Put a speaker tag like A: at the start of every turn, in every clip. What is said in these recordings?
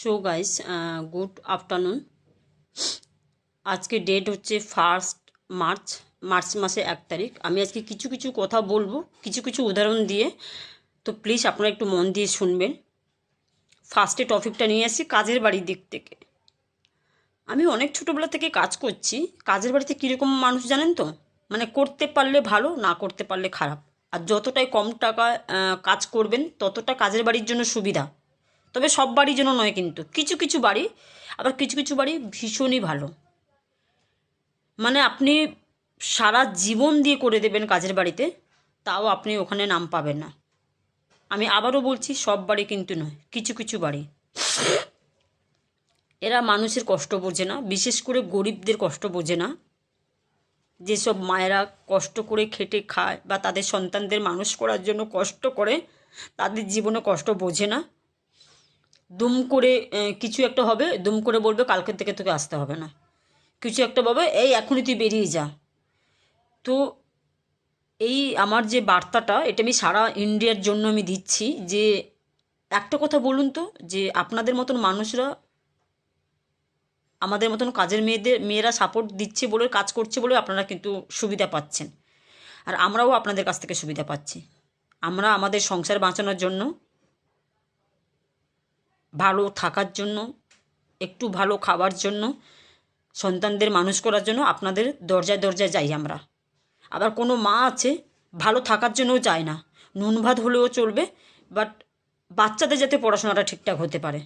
A: So guys good afternoon আজকে date হচ্ছে first March March মাসে এক তারিখ। আমি আজকে কিছু কিছু কথা বলব, কিছু কিছু উদাহরণ দিয়ে। তো প্লিজ আপনারা একটু মন দিয়ে শুনবেন। ফার্স্টে টপিকটা নিয়ে আসি, কাজের বাড়ির দিক থেকে। আমি অনেক ছোটোবেলা থেকে কাজ করছি। কাজের বাড়িতে কীরকম মানুষ জানেন তো? মানে করতে পারলে ভালো, না করতে পারলে খারাপ। আর যতটাই কম টাকা কাজ করবেন, ততটা কাজের বাড়ির জন্য সুবিধা। তবে সব বাড়ির জন্য নয় কিন্তু। কিছু কিছু বাড়ি, আবার কিছু কিছু বাড়ি ভীষণই ভালো। মানে আপনি সারা জীবন দিয়ে করে দেবেন কাজের বাড়িতে, তাও আপনি ওখানে নাম পাবেন না। আমি আবারও বলছি, সব বাড়ি কিন্তু নয়, কিছু কিছু বাড়ি। এরা মানুষের কষ্ট বোঝে না, বিশেষ করে গরিবদের কষ্ট বোঝে না। যেসব মায়েরা কষ্ট করে খেটে খায় বা তাদের সন্তানদের মানুষ করার জন্য কষ্ট করে, তাদের জীবনে কষ্ট বোঝে না। দুম করে কিছু একটা হবে, দুম করে বলবে কালকের থেকে তোকে আসতে হবে না। কিছু একটা বলবে, এই, এখনই তুই বেরিয়ে যা। তো এই আমার যে বার্তাটা, এটা আমি সারা ইন্ডিয়ার জন্য আমি দিচ্ছি যে, একটা কথা বলুন তো, যে আপনাদের মতন মানুষরা, আমাদের মতন কাজের মেয়েদের, মেয়েরা সাপোর্ট দিচ্ছে বলে, কাজ করছে বলে আপনারা কিন্তু সুবিধা পাচ্ছেন। আর আমরাও আপনাদের কাছ থেকে সুবিধা পাচ্ছি। আমরা আমাদের সংসার বাঁচানোর জন্য ভালো থাকার জন্য, একটু ভালো খাবার জন্য, সন্তানদের মানুষ করার জন্য আপনাদের দরজায় দরজায় যাই আমরা। আবার কোনো মা আছে, ভালো থাকার জন্যও যায় না। নুন ভাত হলেও চলবে বাট বাচ্চাদের যাতে পড়াশোনাটা ঠিকঠাক হতে পারে।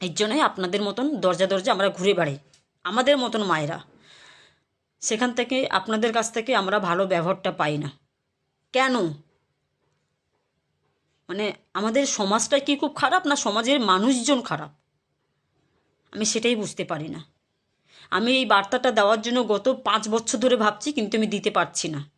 A: এর জন্যই আপনাদের মতন দরজা দরজা আমরা ঘুরে বেড়াই, আমাদের মতন মায়েরা। সেখান থেকে, আপনাদের কাছ থেকে আমরা ভালো ব্যবহারটা পাই না। কেন? মানে আমাদের সমাজটা কি খুব খারাপ না সমাজের মানুষজন খারাপ? আমি সেটাই বুঝতে পারি না। আমি এই বার্তাটা দেওয়ার জন্য গত পাঁচ বছর ধরে ভাবছি, কিন্তু আমি দিতে পারছি না।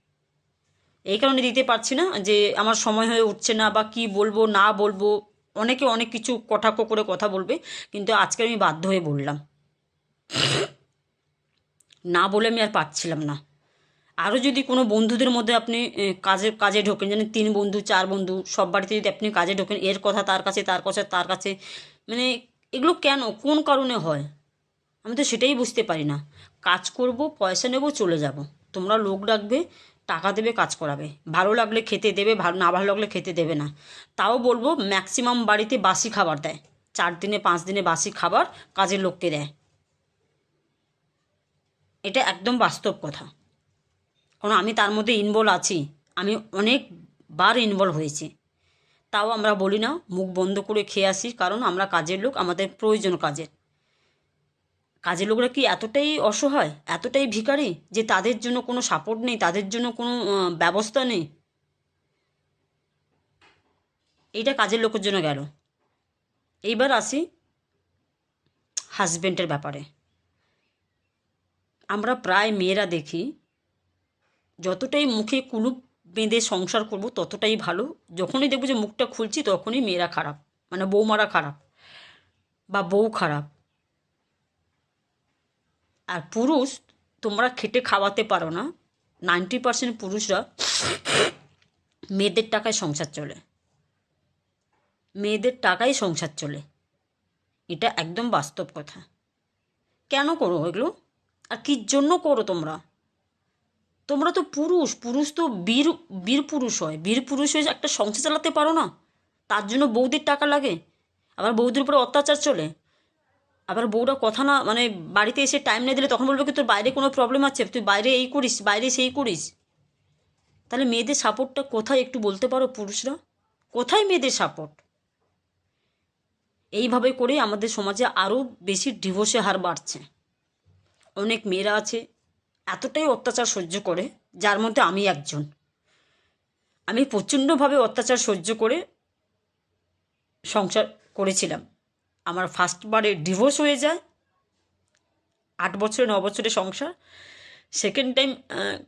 A: এই কারণে দিতে পারছি না যে আমার সময় হয়ে উঠছে না বা কি বলব, না বলব। অনেকে অনেক কিছু কটাক্ষ করে কথা বলবে, কিন্তু আজকে আমি বাধ্য হয়ে বললাম। না বলে আমি আর পারছিলাম না। আরও যদি কোনো বন্ধুদের মধ্যে আপনি কাজে কাজে ঢোকেন যেন তিন বন্ধু, চার বন্ধু, সব বাড়িতে যদি আপনি কাজে ঢোকেন, এর কথা তার কাছে, তার কথা, তার কাছে মানে এগুলো কেন, কোন কারণে হয়? আমি তো সেটাই বুঝতে পারি না। কাজ করব, পয়সা নেব, চলে যাব। তোমরা লোক ডাকবে, টাকা দেবে, কাজ করাবে। ভালো লাগলে খেতে দেবে ভালো না ভালো লাগলে খেতে দেবে না। তাও বলব ম্যাক্সিমাম বাড়িতে বাসি খাবার দেয়। চার দিনে, পাঁচ দিনে বাসি খাবার কাজের লোককে দেয়। এটা একদম বাস্তব কথা। কারণ আমি তার মধ্যে ইনভলভ আছি। আমি অনেকবার ইনভলভ হয়েছি। তাও আমরা বলি না, মুখ বন্ধ করে খেয়ে আসি, কারণ আমরা কাজের লোক, আমাদের প্রয়োজন কাজের। কাজের লোকরা কি এতটাই অসহায়, এতটাই ভিখারি যে তাদের জন্য কোনো সাপোর্ট নেই, তাদের জন্য কোনো ব্যবস্থা নেই? এইটা কাজের লোকের জন্য গেল। এইবার আসি হাজব্যান্ডের ব্যাপারে। আমরা প্রায় মেয়েরা দেখি যতটাই মুখে কুলুপ বেঁধে সংসার করব, ততটাই ভালো। যখনই দেখব যে মুখটা খুলছি, তখনই মেয়েরা খারাপ। মানে বৌমারা খারাপ বা বউ খারাপ। আর পুরুষ, তোমরা খেটে খাওয়াতে পারো না। নাইনটি পার্সেন্ট পুরুষরা মেয়েদের টাকায় সংসার চলে। মেয়েদের টাকায় সংসার চলে। এটা একদম বাস্তব কথা। কেন করো এগুলো? আর কির জন্য করো তোমরা? তোমরা তো পুরুষ পুরুষ তো বীর বীর পুরুষ হয়। বীর পুরুষ হয়ে একটা সংসার চালাতে পারো না? তার জন্য বৌদির টাকা লাগে। আবার বৌদির উপরে অত্যাচার চলে। আবার বউরা কথা না মানে বাড়িতে এসে টাইম না দিলে তখন বলবে কি, তোর বাইরে কোনো প্রবলেম আছে? তুই বাইরে এই করিস, বাইরে সেই করিস। তাহলে মেয়েদের সাপোর্টটা কোথায় একটু বলতে পারো পুরুষরা? কোথায় মেয়েদের সাপোর্ট এইভাবে করে আমাদের সমাজে আরও বেশি ডিভোর্সের হার বাড়ছে। অনেক মেয়েরা আছে এতটাই অত্যাচার সহ্য করে, যার মধ্যে আমি একজন। আমি প্রচণ্ডভাবে অত্যাচার সহ্য করে সংসার করেছিলাম। আমার ফার্স্টবারে ডিভোর্স হয়ে যায়, আট বছরে, ন বছরের সংসার। সেকেন্ড টাইম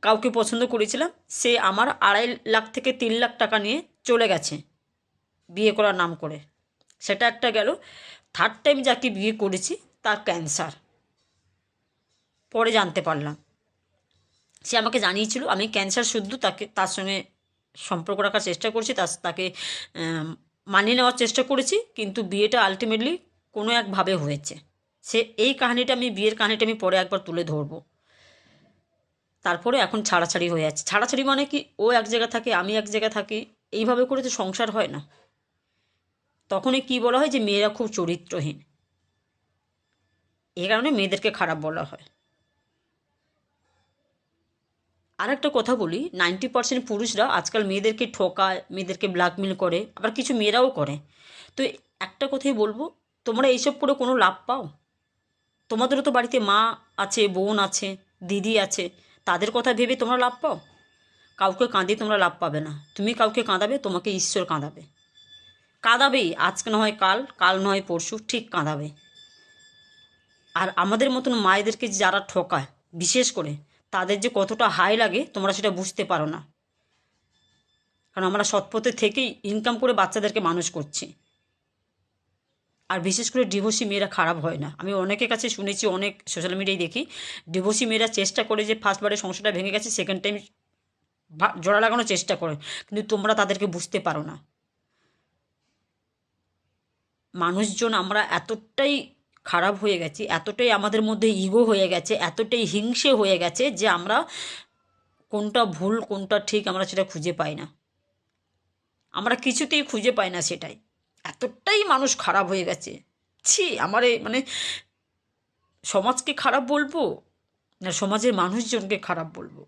A: কাউকে পছন্দ করেছিলাম, সে আমার আড়াই লাখ থেকে তিন লাখ টাকা নিয়ে চলে গেছে, বিয়ে করার নাম করে। সেটা একটা গেল। থার্ড টাইম যাকে বিয়ে করেছি, তার ক্যান্সার পরে জানতে পারলাম। সে আমাকে জানিয়েছিল, আমি ক্যান্সার শুদ্ধ, তাকে, তার সঙ্গে সম্পর্ক রাখার চেষ্টা করছি, তার, তাকে মানিয়ে নেওয়ার চেষ্টা করেছি, কিন্তু বিয়েটা আলটিমেটলি কোনো একভাবে হয়েছে। সে, এই কাহিনিটা আমি, বিয়ের কাহিনিটা আমি পরে একবার তুলে ধরবো। তারপরে এখন ছাড়াছাড়ি হয়ে যাচ্ছে ছাড়াছাড়ি মানে কি, ও এক জায়গায় থাকে, আমি এক জায়গায় থাকি, এইভাবে করে তো সংসার হয় না। তখনই কি বলা হয় যে, মেয়েরা খুব চরিত্রহীন। এই কারণে মেয়েদেরকে খারাপ বলা হয়। আর একটা কথা বলি নাইনটি পার্সেন্ট পুরুষরা আজকাল মেয়েদেরকে ঠকায়, মেয়েদেরকে ব্ল্যাকমেল করে, আবার কিছু মেয়েরাও করে। তো একটা কথাই বলব, তোমরা এইসব করে কোনো লাভ পাও? তোমাদেরও তো বাড়িতে মা আছে, বোন আছে, দিদি আছে, তাদের কথা ভেবে তোমরা লাভ পাও? কাউকে কাঁদিয়ে তোমরা লাভ পাবে না। তুমি কাউকে কাঁদাবে, তোমাকে ঈশ্বর কাঁদাবে। কাঁদাবেই, আজকে নয় কাল কাল নয় পরশু, ঠিক কাঁদাবে। আর আমাদের মতন মায়েদেরকে যারা ঠকায়, বিশেষ করে তাদের যে কতটা হাই লাগে, তোমরা সেটা বুঝতে পারো না। কারণ আমরা সৎপথে থেকেই ইনকাম করে বাচ্চাদেরকে মানুষ করছি। আর বিশেষ করে ডিভোর্সি মেয়েরা খারাপ হয় না। আমি অনেকের কাছে শুনেছি, অনেক সোশ্যাল মিডিয়ায় দেখি ডিভোর্সি মেয়েরা চেষ্টা করে যে ফার্স্টবারে সংসারটা ভেঙে গেছে সেকেন্ড টাইম জোড়া লাগানোর চেষ্টা করে, কিন্তু তোমরা তাদেরকে বুঝতে পারো না। মানুষজন আমরা এতটাই খারাপ হয়ে গেছি, এতটাই আমাদের মধ্যে ইগো হয়ে গেছে, এতটাই হিংসে হয়ে গেছে যে আমরা কোনটা ভুল, কোনটা ঠিক আমরা সেটা খুঁজে পাই না। আমরা কিছুতেই খুঁজে পাই না সেটাই। এতটাই মানুষ খারাপ হয়ে গেছে। ছি, আমার মানে সমাজকে খারাপ বলব না সমাজের মানুষজনকে খারাপ বলব?